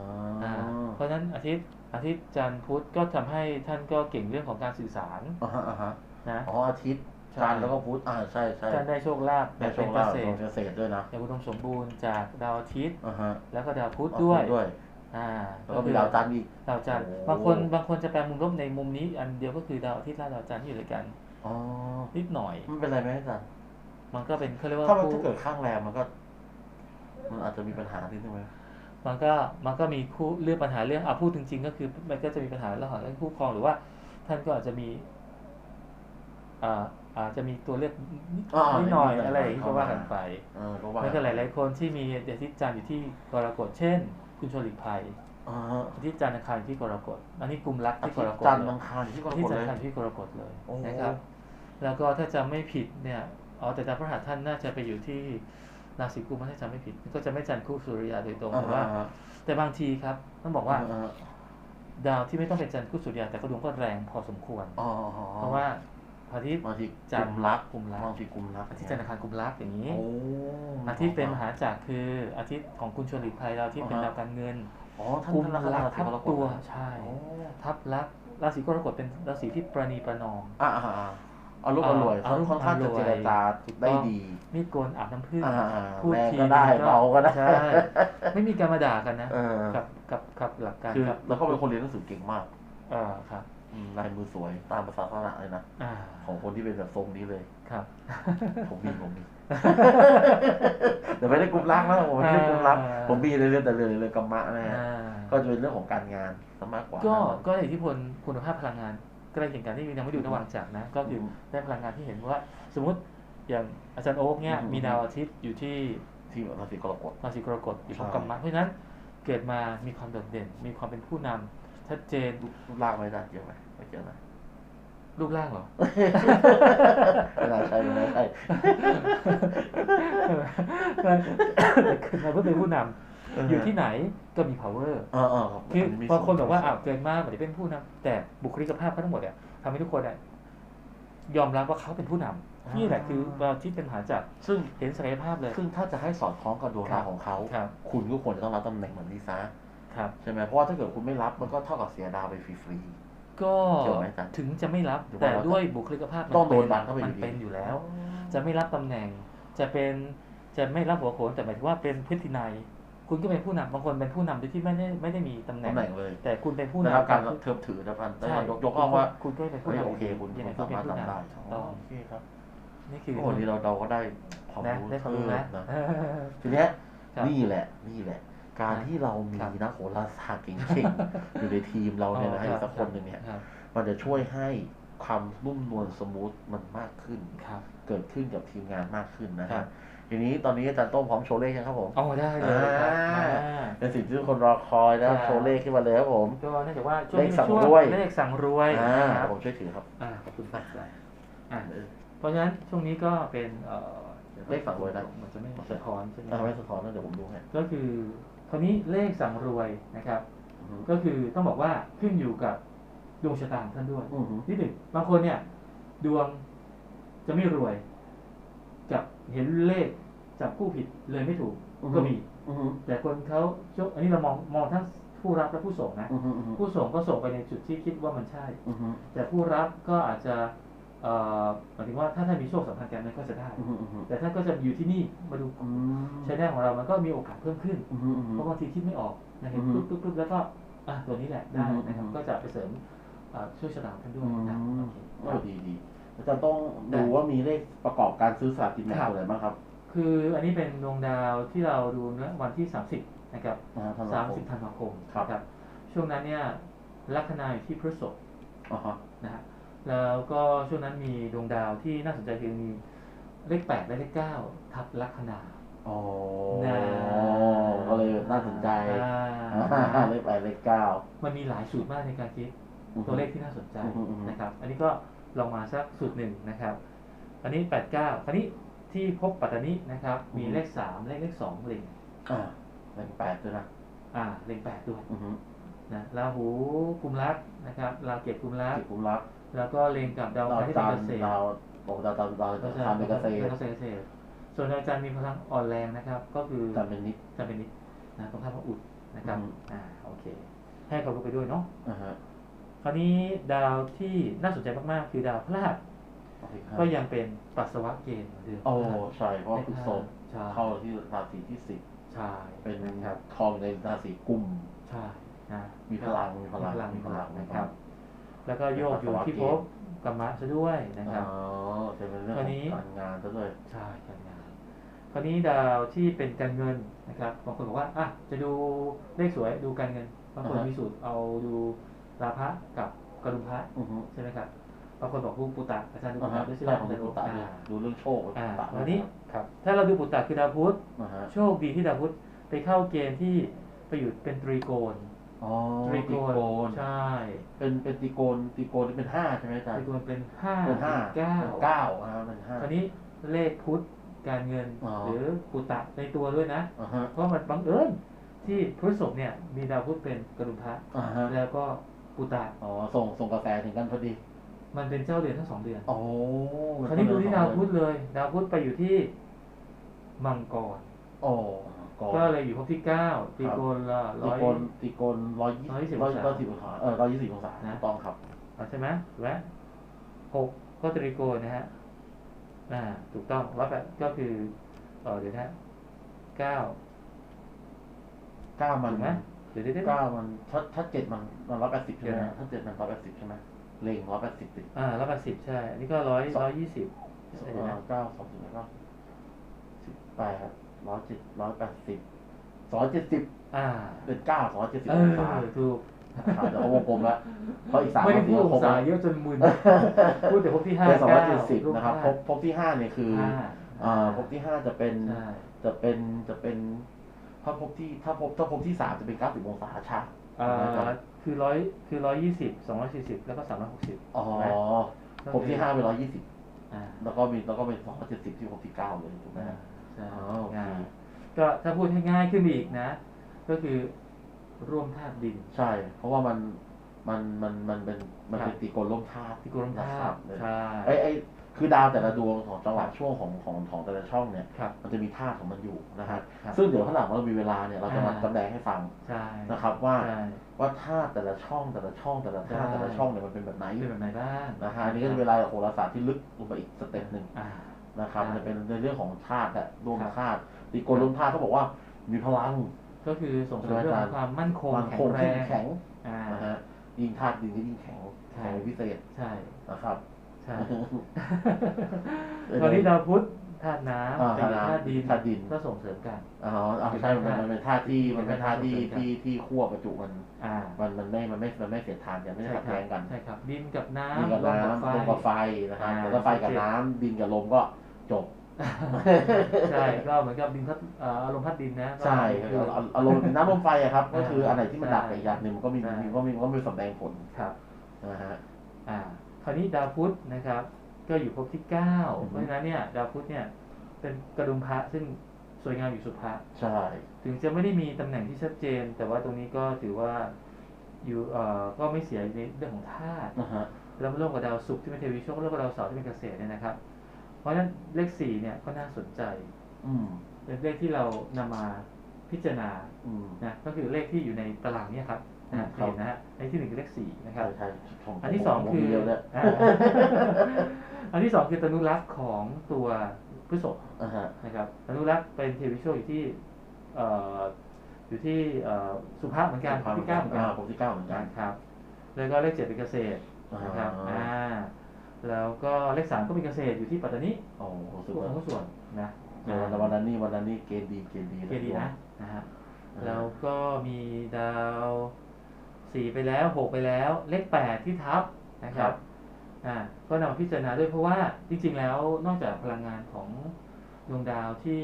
อ่าเพราะฉะนั้นอาทิตย์อาทิตย์จันทร์พุธก็ทำให้ท่านก็เก่งเรื่องของการสื่อสารอ่าฮะอ่าฮะนะอ๋ออาทิตย์ใช่จันทร์แล้วก็พุธอ่าใช่ใช่ท่านได้โชคลาภแบในบช่เป็วนงเกล่างษขอตงรเกษตรด้วยนะอย่างอุดมสมบูรณ์จากดาวอาทิตย์อ่าฮะแล้วก็ดาวพุธอ๋อด้วยด้วย อ่าแล้วก็มีดาวจันทร์อีก ดาวจันทร์โอ้ บางคนบางคนจะแปลมุมลบในมุมนี้ อันเดียวก็คือดาวอาทิตย์และดาวจันทร์ที่อยู่ด้วยกันอ๋อนิดหน่อย มันเป็นไรไหมอาจารย์มันก็เป็นเขาเรียกว่าถ้ามันคู่ถ้าเกิดข้างแรมมันก็ มันอาจจะมีปัญหานิดนึงไหมมันก็มันก็มีคู่เรื่องปัญหาเรื่องอะพูดจริงๆ ก็คือ มันก็จะมีปัญหาเรื่องของเรื่องคู่ครองหรือว่า ท่านก็อาจจะมีอ่าอาจจะมีตัวเลือกนิดอ่านิดหน่อยนิดหน่อยอะไรอย่างนี้ก็ว่ากันไปเออก็ว่า แล้วก็หลายๆคนที่มีอาทิตย์จันทร์อยู่ที่กรกฎเช่น คุณชวนหลีกภัยอ่าอาทิตย์จันทร์อังคารอยู่ที่กรกฎอันนี้กลุ่มรักอาที่กทิตรย์กฎจันทร์เลยอังคารอยู่ที่กรที่กฎจันเลทยร์อังคารที่กรกฎเลยโอ้นะครับ แล้วก็ถ้าจำไม่ผิดเนี่ยอ๋อแต่ดาวพฤหัสท่านน่าจะไปอยู่ที่ราศีกุมถ้าจำไม่ผิด ก็จะไม่จันทร์คู่สุริยาโดยตรงแต่ว่าอ่าแต่บางทีครับต้องบอกว่าอ่าดาวที่ไม่ต้องเป็นจันทร์คู่สุริยาแต่ก็ดวงก็แรงพอสมควรอ๋อเพราะว่า อาทิตย์บางทีจักนทร์ลุ่มรักกลุ่มรักบางทีกลุ่มรักอาทิตย์จันทร์อังคารกุมรักอย่างนี้โอ้อาทิตย์เป็นมหาจักรคืออาทิตย์ของคุณชวนหลีกภัยดาวที่เป็นดาวการเงินอ๋อท่านกุมท่านรักราทับศีกรกฎตัวนะใช่โอ้ทับรักราศีกรกฎเป็นราศีที่ประนีประนอมอ่าอ่าอ่าเอารูปอร่วยเอารูปค่อนข้างจะอร่วยเจรจาได้ถูกต้องดี มีดโกนอาบน้ำผึ้งอ่าอ่าพูดแรงทีก็ได้นึงเบาก็ได้ใช่ไม่มีการมาด่ากันนะเออกับกับกับหลักการคือครับแล้วก็เป็นคนเรียนหนังสือเก่งมากเออครับ อืมลายมือสวยตามภาษาศาสนาเลยนะอ่าของคนที่เป็นแบบทรงนี้เลย ครับ ผมมีผมมีแต่ไม่ได้กลุ่มรักนะผมไม่ได้กลุ่มรักอ่า ผมมีในเรื่องแต่เรื่องเรื่องกรรมะนะฮะอ่าก็จะเป็นเรื่องของการงานซะมากกว่าก็ก็อิทธิพลคุณภาพพลังงานใกล้เคียงกันที่ยังไม่ดูระหว่างจากรนะ ก็คืออมได้พลังงานที่เห็นว่า สมมติอย่างอาจารย์โอ๊กเนี่ยอืมมีดาวอาทิตย์อยู่ที่ ที่ราศีกรกฎ ราศีกรกฎอยู่ใช่ภพกรรมะเพราะฉะนั้นเกิดมามีความโดดเด่น มีความเป็นผู้นำ ชัดเจนรูปรูปร่างไม่ได้เกี่ยวไหมไม่เกี่ยวนะรูปร่างเหรอ ไม่น่าใช่ไม่น่าใช่แต่เกิดมาเพื่อเป็นผู้นำอยู่ที่ไหนก็มี power เออเออรับคือมีบางคนส่วบอกว่าอ้าวเกิดมาเหมือนจะเป็นผู้นำแต่บุคลิกภาพเขาทั้งหมดเนี่ยทำให้ทุกคนเนี่ยยอมรับว่าเขาเป็นผู้นำนี่แหละคือเราที่เป็นมหาจักรซึ่งเห็นศักยภาพเลย ซึ่งถ้าจะให้สอดคล้องกับดวงครัดาวบของเขาครับคุณก็ควรจะต้องรับตำแหน่งเหมือนลิซ่า ครับ ใช่ไหมเพราะว่าถ้าเกิดคุณไม่รับมันก็เท่ากับเสียดาวไปฟรี ก็เกี่ยวไหมอาจารย์ถึงจะไม่รับหรือว่าแต่เราด้วยบุคลิกภาพต้องโดนเป็ดันเข้าไปอยู่มันดี เป็นอยู่ๆแล้วจะไม่รับตำแหน่ง จะเป็นจะไม่รับหัวโขนแต่หมายถึงว่าเป็นพฤตินัย คุณก็เป็นผู้นำบางคนเป็นผู้นำโดยที่ไม่ได้ไม่ได้มีตำแหน่งตำแหน่งเลยแต่คุณเป็นผู้ได้นำรับการคือเทิบถือนะพันได้ใช่ยกยกอ้างว่า คุณก็เป็นผู้เฮ้ยนำโอเคคุณยังไงคุณก็สาเป็นมารถผู้นำทำได้ ถูกต้องโอเคครับ นี่คือโอ้วันนี้เราเราก็ได้ความนะรู้ได้ความรู้เพิ่นะมนะ ทีเนี้ยครับ นี่แหละนี่แหละ การที่เรามีครับนักโหราศาสตร์เก่งๆอยู่ในทีมเราเนี่ยนะอ๋ออีรักบสักคนหนึ่งเนี่ยครับมันจะช่วยให้ความนุ่มนวลสมูทมันมากขึ้นครับเกิดขึ้นกับทีมงานมากขึ้นนะครัฮะบทีนี้ตอนนี้อาจารย์โต้งพร้อมโชว์เลขยังครับผมเอาได้เลยครับอ่าอ่าเป็นสิ่งที่ทุกคนรอคอยนะครับครับโชว์เลขขึ้นมาเลยครับผมก็เนื่องจากว่าช่วงเลขนี้สั่งช่วงรวยเลขสั่งรวยอ่านะครับผมช่วยถือครับอ่าขอบคุณครับอ่าเออเพราะฉะนั้นช่วงนี้ก็เป็นเอ่อเลขสั่งรวยนะมันจะไม่สะท้อนใช่ไหมอ่าไม่สะท้อนนะเดี๋ยวผมดูให้ก็คือ คราวนี้เลขสั่งรวยนะครับอือฮึก็คือต้องบอกว่าขึ้นอยู่กับดวงชะตาของท่านด้วยอือฮึ ที่หนึ่งบางคนเนี่ย ดวงจะไม่รวยกับเห็นเลขจับคู่ผิดเลยไม่ถูกก็มี อือฮึแต่คนเขาโชคอันนี้เรามองมองทั้งผู้รับและผู้ส่งนะ อือฮึอือฮึผู้ส่งก็ส่งไปในจุดที่คิดว่ามันใช่ อือฮึแต่ผู้รับก็อาจจะเอ่อ หมายถึงว่าถ้าท่านมีโชคสัมพันธ์กันนั้นก็จะได้อือฮึอือฮึแต่ท่านก็จะอยู่ที่นี่มาดูอืมชแนลของเรามันก็มีโอกาสเพิ่มขึ้นอือฮึอือฮึเพราะบางทีคิดไม่ออกนะเห็นอือฮึปุ๊บปุ๊บปุ๊บแล้วก็อะตัวนี้แหละได้อือฮึนะครับอือฮึก็จะไปเสริมอ่าช่วยชะตาท่านด้วยอืมนะโอเคโอ้ดีดีอาจารย์ต้องดูว่ามีเลขประกอบการซื้อสลากกินแบ่งครับตัวไหนบ้างครับ คืออันนี้เป็นดวงดาวที่เราดูเมื่อวันที่ 30นะครับนะฮะธันวาคม30ธันวาคมครับนะช่วงนั้นเนี่ยลัคนาอยู่ที่พฤษภอ่าฮะนะฮะ แล้วก็ช่วงนั้นมีดวงดาวที่น่าสนใจคือมีเลข8และเลข9ทับลัคนา อ๋อนะก็เลยน่าสนใจอ่าอ่าเลขแปดเลขเก้ามันมีหลายสูตรมากในการคิดตัวเลขที่น่าสนใจอือฮึอือฮึนะครับ อันนี้ก็ลองมาสักสูตรหนึ่งนะครับ อันนี้89คราวนี้ที่พบปัตตานีนะครับ มีเลข3เลขเลข2เล็งอ่าเลขแปดด้วยนะอ่าเล็ง8ด้วยอือฮึนะราหูกุมรักนะครับราเกตกุมรักจิตกุมรัก แล้วก็เล็งกับดาวดาวพฤหัสจันเกทร์ษตรดาวโอ้ดาวดาวดาวก็จะทานเป็นเกษตรเกษตรเกษตร ส่วนดาวจันทร์มีพลังอ่อนแรงนะครับ ก็คือจันทร์เป็นนิดจะเป็นนิดนะตรงข้ามพระอุดนะครับอืมอ่าโอเค ให้เขารู้ไปด้วยเนาะอ่าฮะคราวนี้ดาวที่น่าสนใจมากๆ คือดาวพฤหัสราศีห้าก็ยังเป็นปัสสาวะเกณฑ์เหมือนเดิมโอ้ใช่เพราะว่าเลขคือห้โซนใช่เข้าที่ราศีที่สิบใช่เป็นนะครับทองในราศีกุมใช่นะมีพลังมีพลังมีพลังมีมีพพลัลังงนะครับ แล้วก็โยกอยู่ปัสสาวะที่เกภณฑ์พกรรมะซะด้วยนะครับอ๋อจะเป็นเรื่องคขราอวนี้งการงานซะด้วยใช่การงานคราวนี้ดาวที่เป็นการเงินนะครับบางคนบอกว่าอะจะดูเลขสวยดูการเงินบางคนอ่าฮะมีสูตรเอาดูราพะกับกรุพะอือฮึใช่ไหมครับบางคนบอกดูปุตตะอาจารย์ดูอ่าปุตฮะตะด้วยใช่ใช่ไหมของอาจารย์ดูดูตาอ่าดูเรื่องโชคอ่าตาวันนี้ครับถ้าเราดูปุตตะคือดาวพุธอ่าฮะโชคดีที่ดาวพุธไปเข้าเกณฑ์ที่ไปอยู่เป็นตรีโกณ อ๋อตรีตีโกนใช่เป็นเป็นตีโกนตีโกนที่เป็นห้าใช่ไหมอาตจารรีย์โกณเป็นห้าเป็นห้าเก้าเป็นเก้าอ่าเป็นห้า คราวนี้เลขพุธการเงินอ๋อ หรือปุตตะในตัวด้วยนะ อ่าฮะเพราะมันบังเอิญที่พฤษภเนี่ยมีดาวพุธเป็นกรุพะอ่าฮะแล้วก็ปุตตะอ๋อส่งส่งกาแฟถึงกันพอดีมันเป็นเจ้าเดือนทั้งสองเดือน โอ้คราวนี้ดูที่ดาวพุธเลย ดาวพุธไปอยู่ที่มังกร โอ้ กก็เลยอยู่ภพที่เก้าตีโกนละตีร้อย โกนตีโกนร้อยยี่ร้อยยี่สิสิบบร้อยองศาร้อยสิบองศาเออร้อยยี่สิบองศานะ ถูกต้องครับ อะใช่ไหมและหกก็ตรีโกนนะฮะอ่าถูกต้องร้อยแปดก็คือเออเดี๋ยวนะเก้าเก้ามันถูกไหมเดี๋ยวเดี๋ยวเดี๋ยวเก้ามันถ้าถ้าเจ็ดมันมันร้อยแปดสิบใช่ไหมเดี๋ยวนะ ถ้าเจ็ดมันร้อยแปดสิบใช่ไหมเลงร้อยแปดสิบติดอ่าร้อยแปดสิบใช่อันนี้ก็ร้อยร้อยยี่สิบเอเดี๋ยวอนะเก้าสองสิบแล้วก็สิบแปด ร้อยเจ็ดร้อยแปดสิบสองร้อยเจ็ดสิบอ่าเป็นเก้าสองร้อยเจ็ดสิบเอองศาอถูกครับเดี๋ยวเอาวงกลมแล้วเพราะอีกสามไม่ได้นาทีพูดก็อครงบศาแล้วเยอะจนมึนพูดแต่ภพที่ห้าเป็นสองร้อยเก้าเจ็ดสิบรูปนะครับพห้าบพบที่ห้าเนี่ยคือห้าอ่าพบที่ห้าจะเป็นใช่จะเป็นจะเป็นถ้าพบที่ถ้าพบถ้าพบที่สามจะเป็นเก้าสิบองศาชาอ่าคือร้อยคือร้อยยี่สิบสองร้อยสี่สิบแล้วก็สามร้อยหกสิบอ๋อไหมพบที่ห้าเป็นร้อยยี่สิบอ่าแล้วก็มีแล้วก็เป็นสองร้อยเจ็ดสิบที่พบที่เก้าเลยถูกไหมฮะ ใช่อ๋อโอเคง่ายก็ถ้าพูดให้ง่ายขึ้นไปอีกนะ ก็คือร่วมธาตุดิน ใช่ เพราะว่ามันมันมันมันเป็นมันเป็นครับตีโกนล่มธาตุที่กรมธานะครับตุใช่ไอ้ไอ้คือดาวแต่ละดวงของจังหวะช่วงของของของแต่ละช่องเนี่ยครับมันจะมีธาตุของมันอยู่นะฮะครับซึ่งเดี๋ยวข้างหลังเรามีเวลาเนี่ยเราจะมาอ่าแสดงให้ฟังใช่นะครับว่าใช่ว่าธาตุแต่ละช่องแต่ละช่องแต่ละธาตุใช่แต่ละช่องเนี่ยมันเป็นแบบไหนเป็นแบบไหนบ้างนะฮะอันนี้ก็จะเป็นรายละเอียดโหราศาสตร์ที่ลึกลงไปอีกสเต็ปหนึ่งอ่า นะครับใช่มันจะเป็นในเรื่องของธาตุและรวมครับ ธาตุตีโกนรวมธาตุเขาบอกว่ามีพลัง ก็คือส่งเสริมเรื่องของความมั่นคงมันแข็คงงแรเข้มงแข็งอ่า นะฮะยิ่งธาตุดินก็ยิ่งแข็งใช่ แข็งเป็นพิเศษใช่นะครับ ใช่เออตอนนี้ดาวพุธธาตุน้อ่าำเป็นธาตุน้ำธาตุดินธาตุดิน ก็ส่งเสริมกัน อ๋อเอาใช่มันเป็นมันเป็นธาตุที่มันเป็นธาตุที่เป็นธาตุที่ที่ขั้วประจุมัน อ่ามันมันไม่มันไม่มันไม่เสียดทานกันไม่ได้ขัดแย้งกันใช่ครับดินกับน้ำดินกับลมน้ำลมกักับบไฟไฟนะครับอ่าแล้วก็ไฟกับน้ำดินกับลมก็ จบ ใช่ก็เหมือนกับดินพัดเอ่ออารมณ์พัดดินนะก็ใช่คือเอาเอาอารมณ์น้ำลมไฟอะครับอ่าก็คืออันไหนที่มันดับใช่ไปอีกอย่างหนึ่งมันก็มีใช่มีก็มีก็มีแสดงผลครับ นะฮะ อ่า คราวนี้ดาวพุธนะครับ ก็อยู่ภพที่เก้าอือฮึ เพราะฉะนั้นเนี่ย ดาวพุธเนี่ย เป็นกระดุมพระซึ่งสวยงามอยู่สุภะใช่ ถึงจะไม่ได้มีตำแหน่งที่ชัดเจน แต่ว่าตรงนี้ก็ถือว่าอยู่เอ่อก็ไม่เสียในเรื่องของธาตุ นะฮะ แล้วมาร่วมกับดาวศุกร์ที่เป็นเทวีโชคแล้วก็ดาวเสาร์ที่เป็นเกษตรเนี่ยนะครับ เพราะฉะนั้นเลขสี่เนี่ยก็น่าสนใจอืมเป็นเลขที่เรานำมาพิจารณาอืมนะก็คือเลขที่อยู่ในตารางเนี่ยครับนะฮะครับเห็นนะฮะในที่หนึ่งคือเลขสี่นะคใช่รับ ใช่ผมอันที่สองผมคือมีเดียวเนี่ยอ่าอันที่สองคือตนุรักษ์ของตัวพฤษภอ่าฮะนะครับตนุรักษ์เป็นเทวีโชคอยู่ที่เอ่ออยู่ที่เอ่อสุภาพเหมือนกันที่เก้าเหมือนกันผมที่เก้าเหมือนกันนะครับแล้วก็เลขเจ็ดเป็นเกษตรนะครับอ่าอ่า แล้วก็เลขสามก็เป็นเกษตรอยู่ที่ปัตตานีโอ้โหรู้สึกพวกว่าของส่วนนะเดี๋ยววันวันนั้นนี่วันนั้นนี่เกณฑ์ดีเกณฑ์ดีเกดีนะนะฮะอ่าแล้วก็มีดาวสี่ไปแล้วหกไปแล้ว เลขแปดที่ทับนะครับอ่าก็นำมาพิจารณาด้วยเพราะว่าจริงๆแล้วนอกจากพลังงานของดวงดาวที่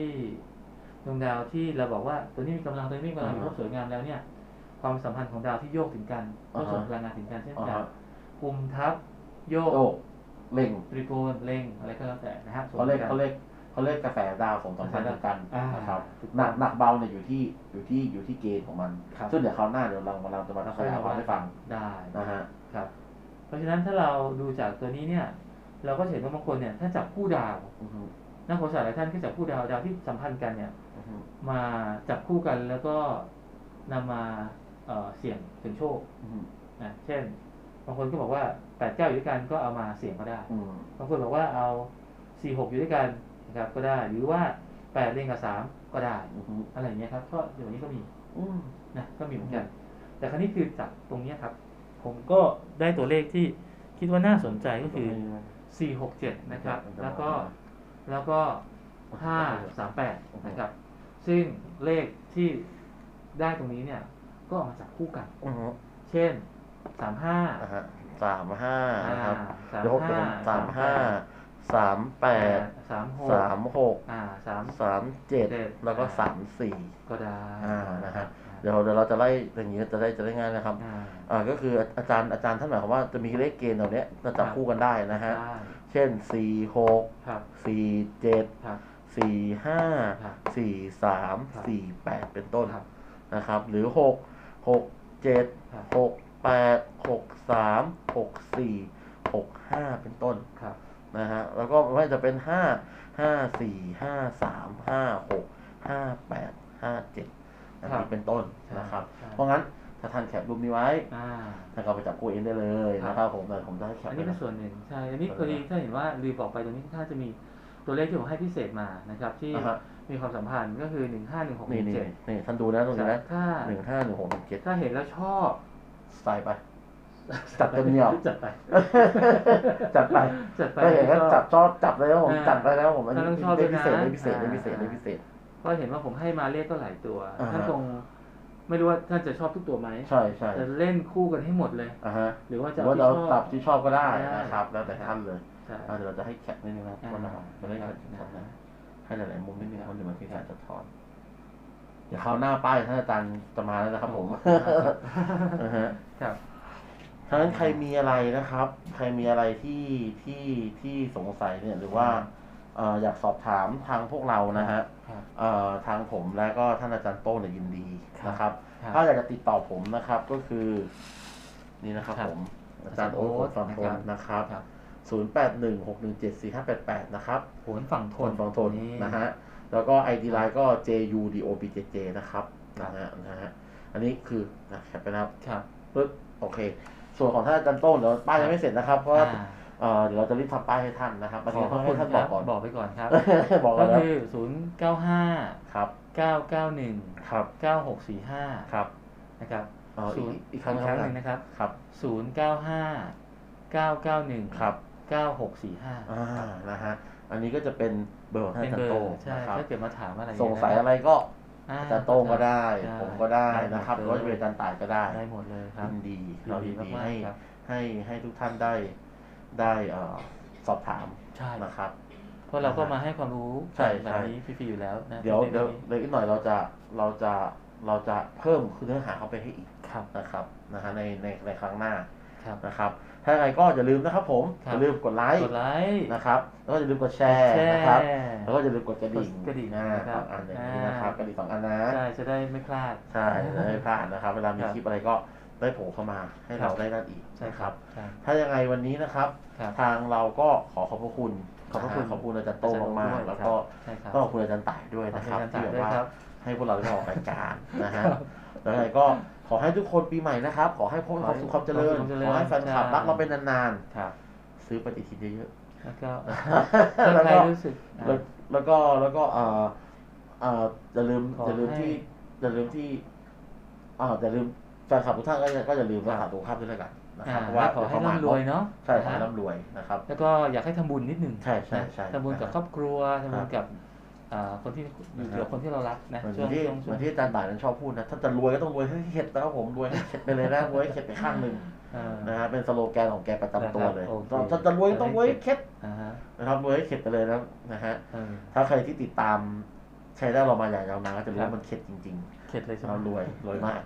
ดวงดาวที่เราบอกว่าตัวนี้มีกำลังตัวนี้มีกำลังมีความสวยงามแล้วเนี่ย ความสัมพันธ์ของดาวที่โยกถึงกันก็ส่งพลังงานถึงกันเช่นอ่ากันฮะคุมทับโยกโอ้ เล่งตรีโกณเล็งอะไรก็แล้วแต่นะฮะส่งเขาเรียกกันเขาเรียกเขาเรียกกระแสดาวส่งสัมพันธ์ถึงกันอ่านนะครับถูกหต้นัองกหนักเบาเนี่ยอยู่ที่อยู่ที่อยู่ที่เกณฑ์ของมันครับซึ่งเดี๋ยวคราวหน้าเดี๋ยวเราเราจะมาเราขค่อยยายมาความว่าให้ฟังได้นะฮะครับ เพราะฉะนั้นถ้าเราดูจากตัวนี้เนี่ย เราก็จะเห็นว่าบางคนเนี่ย ถ้าจับคู่ดาวอือฮึนักโหราศาสตร์หลายท่านก็จับคู่ดาวดาวที่สัมพันธ์กันเนี่ยอือฮึมาจับคู่กันแล้วก็นำมาเอ่อเสี่ยงถึงโชคอือฮึนะเช่น บางคนก็บอกว่าแปดเก้าอยู่ด้วยกันก็เอามาเสี่ยงก็ได้อืมบางคนบอกว่าเอาสี่หกอยู่ด้วยกันนะครับก็ได้หรือว่าแปดเรียงกับสามก็ได้อืมอะไรอย่างเงี้ยครับก็เดี๋ยวนี้ก็มีอืมนะก็มีเหมือนกัน แต่ครั้นี้คือจากตรงเนี้ยครับ ผมก็ได้ตัวเลขที่คิดว่าน่าสนใจก็คือ467นะครับ แล้วก็แล้วก็538นะครับ ซึ่งเลขที่ได้ตรงนี้เนี่ย ก็เอามาจากคู่กันอืมเช่น 35นะฮะสามห้านะครับสามเดี๋ยวผมห้าสามห้าสามแปดสามหกสามหกอ่าสามสามเจ็ดเจ็ดแล้วก็สามสี่ก็ได้อ่านะฮะเดี๋ยวเดี๋ยวเราจะไล่อย่างนี้จะได้จะได้ง่ายนะครับ อ่าอ่าก็คืออาจารย์อาจารย์ท่านหมายความว่าจะมีเลขเกณฑ์เหล่านี้จะจับคู่กันได้นะฮะได้เช่นสี่หกครับสี่เจ็ดครับสี่ห้าครับสี่สามครับสี่แปดเป็นต้นครับนะครับ หรือหกหกเจ็ดครับหก แปดหกสามหกสี่หกห้าเป็นต้นครับนะฮะแล้วก็ไม่ว่าจะเป็นห้าห้าสี่ห้าสามห้าหกห้าแปดห้าเจ็ดอันครันี้บเป็นต้นใช่นะครับใช่เพราะงั้นถ้าท่านแคปรูปนี้ไว้อ่าท่านก็ไปจับคู่เองได้เลยครับนะครับผมแต่ผมจะให้แคปอันนี้ไว้เป็นนะส่วนหนึ่งใช่อันนี้เออพอดีถ้าเห็นว่าลืมบอกไปตรงนี้ถ้าจะมีตัวเลขที่ผมให้พิเศษมานะครับ ที่อ่าฮะมีความสัมพันธ์ก็คือหนึ่งห้าหนึ่งหกหนี่นึ่งนี่เจ็ดนี่ท่านดูนะตรงนี้นะถ้าหนึ่งห้าหนึ่งหกหนึ่งเจ็ดถ้าเห็นแล้วชอบใส่ไป จัดเต็มเหนียว จัดไป จัดไปจัดไปก็เห็นก็ชอบจับชอบจับเลยครับผมอ่าจัดไปแล้วผมอันนี้ท่านต้องชอบได้ด้วยพินะเศษได้พิเศษได้อ่าพิเศษได้พิเศษเพราะเห็นว่าผมให้มาเลขก็หลายตัวอ่าฮะท่านคงไม่รู้ว่าท่านจะชอบทุกตัวไหมใช่ใช่จะเล่นคู่กันให้หมดเลยอ่าฮะหรือว่าหจะรือเอาว่าที่เราชอบตับที่ชอบก็ได้ได้นะครับ แล้วแต่ท่านเลยใช่อ่าเดี๋ยวเราจะให้แคปนิดนึงนะครับอ่าว่านะครับจะได้ครัเห็บนชัดนะให้หลายๆมุมนิดนึงครับคนเดี๋ยวมันคือการสะท้อน เดี๋ยวคราวหน้าป้ายท่านอาจารย์จะมาแล้วนะครับ ผมนะฮะครับถ้างั้นใครมีอะไรนะครับ ใครมีอะไรที่ที่ที่สงสัยเนี่ยหรือว่าเอ่ออยากสอบถามทางพวกเรานะฮะครับ เอ่อทางผมและก็ท่านอาจารย์โต้เนี่ยยินดีนะครับ ครับ ถ้าอยากจะติดต่อผมนะครับก็คือ นี่นะครับ ครับผมอาจารย์โอ๊ตฟังทนนะครับครับ ศูนย์แปดหนึ่งหกหนึ่งเจ็ดสี่ห้าแปดแปดนะครับโหนฝั่งททนนฟังทนนะฮะ แล้วก็ ID line ก็ JUDOBJJ นะครับครันะบฮะนะฮะอันนี้คือนะแคปไปนะครับครับปึ๊บโอเค ส่วนของท่านอาจารย์โต้นเดี๋ยวป้ายยังไม่เสร็จนะครับเพราะว่าอ่าเอ่อเดี๋ยวเราจะรีบทำป้ายให้ท่านนะครับอันขอนี้ขต้ออบงคุให้ณท่านคบรัอบกก่อนบอกไปก่อนครับบอกก็กันแล้วคือศูนย์เก้าห้าครับเก้าเก้าหนึ่งครับเก้าหกสี่ห้าครับนะครับเอ่ออีศูกนย์อีกครั้งอีกครั้งหนึ่งนะครับครับศูนย์เก้าห้าเก้าเก้าหนึ่งครับเก้าหกสี่ห้าอ่านะฮะ อันนี้ก็จะเป็นเบอร์ของท่านเป็นอาจารเบย์อโต้งร์ใช่นะครับถ้าเกิดมาถามอะไรสงสัยเนี่อะไรก็อ่าอาจารย์โต้งก็ได้ใช่ผมก็ได้ได้นะครับหหรืมอดเลยว่าจะเป็นอาจารย์ต่ายก็ได้ได้หมดเลยครับยินดีเรายินดีมากให้ๆครับให้ให้ทุกท่านได้ได้เอ่อสอบถามใช่นะครับเพราะเราก็มาให้ความรู้ใช่แบบใช่นี้ฟรีๆอยู่แล้วนะเดี๋ยวในเดี๋ยวนี้เดี๋ยวอีกหน่อยเราจะเราจะเราจะเพิ่มคือเนื้อหาเข้าไปให้อีกครับนะครับนะฮะในในในครั้งหน้า ครับนะครับ ถ้ายังไงก็อย่าลืมนะครับผมครับ อย่าลืมกดไลค์กดไลค์ นะครับ แล้วก็อย่าลืมกดแชร์แชร์นะครับ แล้วก็อย่าลืมกดกระดิ่งกดกระดิ่งอ่านะครับสองอันอย่างนี้นะครับอ่ากระดิ่งสองอันนะ ใช่จะได้ไม่พลาด ใช่จะได้ไม่พลาดนะครับ เวลามีครับคลิปอะไรก็ได้โผล่เข้ามาให้ครัเราบได้นั่นอีกใช่นะคครัรับบใช่ถ้ายังไงวันนี้นะครับ ครับ ทางเราก็ขอขอบพระคุณขอบพระคุณนฮขอบคุณอาจารย์โต้งมากๆแล้วก็ใช่ครับต้องขอบคุณอาจารย์ต่ายด้วยนะครับขอบคุณที่อาแบจารย์บว่าด้วยครับ ให้พวกเราได้มาออกรายการนะฮะครับแล้วยังไงก็ ขอให้ทุกคนปีใหม่นะครับ ขอให้พบความสุขความเจริญขอให้ความเจริญ ขอให้แฟนคลับใช่รักเราเป็นนานครับๆซื้อปฏิทินเยอะแล้วก็ๆถ้าแล้วใครก็รู้สึกแล้วแล้วก็แล้วก็เอ่อเอ่ออย่าลืมขออย่าลืมให้ที่อย่าลืมที่อ่าอย่าลืมแฟนคลับทุกท่านก็อย่าก็อย่าลืมครัรับกษาสุขภาพด้วยแล้วกันนะคอ่ารับเพราะว่าขอให้เดี๋ยวร่ำรวยเนาะใช่ขอให้นะร่ำรวยนะครับ แล้วก็อยากให้ทำบุญนิดหนึ่งใช่ใช่ใช่ทำบุญกับครอบครัวทำบุญครับกับอ่า คนที่อยู่นะครับกับคนที่เรารักนะเหมือนช่วงที่ช่วงเหช่วมืองนที่อาจารย์ต่ายนั้นชอบพูดนะถ้าจะรวยก็ต้องรวยให้เข็ดนะครับผมรวยให้เข็ดไปเลยนะรวยให้เข็ดไปข้างหนึ่งอ่านะฮะเป็นสโลแกนของแกประจำตัวเลยนะครับโอเคถ้าจะรวยก็ต้องรวยให้เข็ดอ่าฮะนะครับรวยให้เข็ดไปเลยนะนะฮะเออถ้าใครที่ติดตามใช้ได้เรามาอย่างยาวนานก็จะรู้ครับว่ามันเข็ดจริงเข็ดเลยๆใช่ไหมเรารวยรวยมาก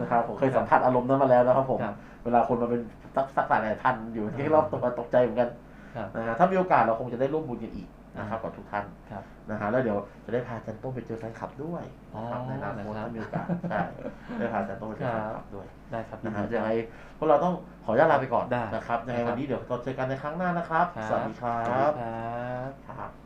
นะครับผมเคยสัมผัสอารมณ์นั้นมาแล้วนะครับผมครับเวลาคนมาเป็นสักสักหลายพันอยู่ที่รอบตัวตกใจเหมือนกันครับนะฮะถ้ามีโอกาสเราคงจะได้ร่วมบุญกันอีก นะครับกับทุกท่านครับนะฮะแล้วเดี๋ยวจะได้พาอาจันโต้งไปเจอแฟนคลับด้วยนะครับอ๋อในอนาคตนะครับถ้ามีโอกาสใช่ได้พาอาจันโต้งไปเจอแฟนคลับด้วยได้ครับนะฮะยินดียังไงพวกเราต้องขออนุญาตลาไปก่อนได้นะครับยังไงครับวันนี้เดี๋ยวเราเจอกันในครั้งหน้านะครับครับสวัสดีครัสวัสบดีครับครับ